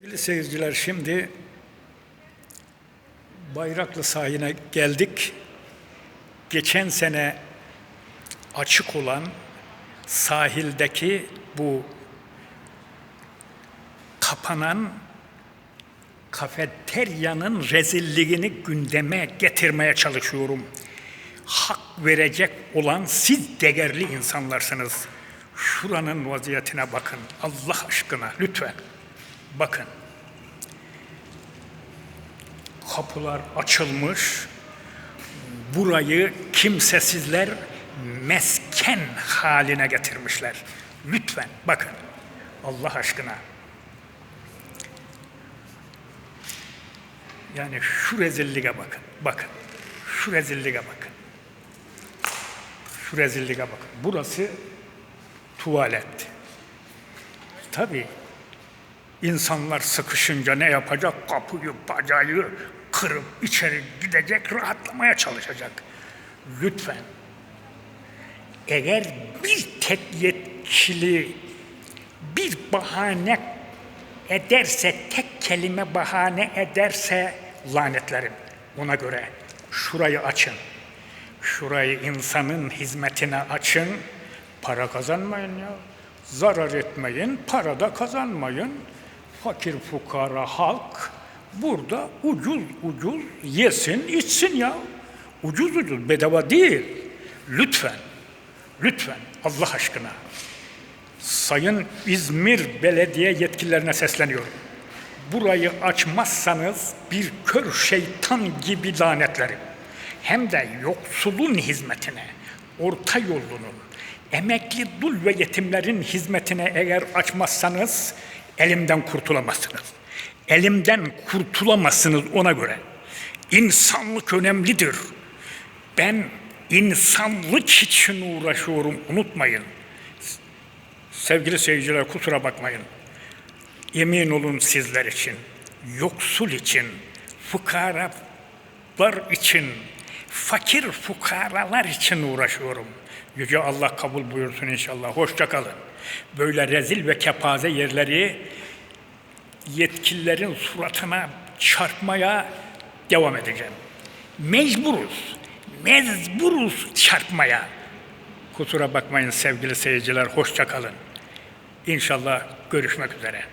Sevgili seyirciler şimdi Bayraklı sahine geldik. Geçen sene açık olan sahildeki bu kapanan kafeteryanın rezilliğini gündeme getirmeye çalışıyorum. Hak verecek olan siz değerli insanlarsınız. Şuranın vaziyetine bakın. Allah aşkına lütfen. Bakın. Kapılar açılmış. Burayı kimsesizler mesken haline getirmişler. Lütfen bakın. Allah aşkına. Yani şu rezilliğe bakın. Bakın. Şu rezilliğe bakın. Şu rezilliğe bakın. Burası tuvalet. Tabii İnsanlar sıkışınca ne yapacak? Kapıyı, bacağı kırıp içeri gidecek, rahatlamaya çalışacak. Lütfen. Eğer bir tek yetkili bir bahane ederse, tek kelime bahane ederse lanetlerim. Ona göre şurayı açın. Şurayı insanın hizmetine açın. Para kazanmayın ya. Zarar etmeyin, para da kazanmayın. Fakir fukara halk burada ucuz ucuz yesin, içsin ya. Ucuz ucuz, bedava değil. Lütfen, lütfen Allah aşkına. Sayın İzmir Belediye yetkililerine sesleniyorum. Burayı açmazsanız bir kör şeytan gibi lanetlerim. Hem de yoksulun hizmetine, orta yolunun, emekli dul ve yetimlerin hizmetine eğer açmazsanız elimden kurtulamazsınız. Elimden kurtulamazsınız ona göre. İnsanlık önemlidir. Ben insanlık için uğraşıyorum unutmayın. Sevgili seyirciler kusura bakmayın. Emin olun sizler için, yoksul için, fukaralar için, fakir fukaralar için uğraşıyorum. Yüce Allah kabul buyursun inşallah. Hoşça kalın. Böyle rezil ve kepaze yerleri yetkililerin suratına çarpmaya devam edeceğim. Mecburuz. Mecburuz çarpmaya. Kusura bakmayın sevgili seyirciler. Hoşça kalın. İnşallah görüşmek üzere.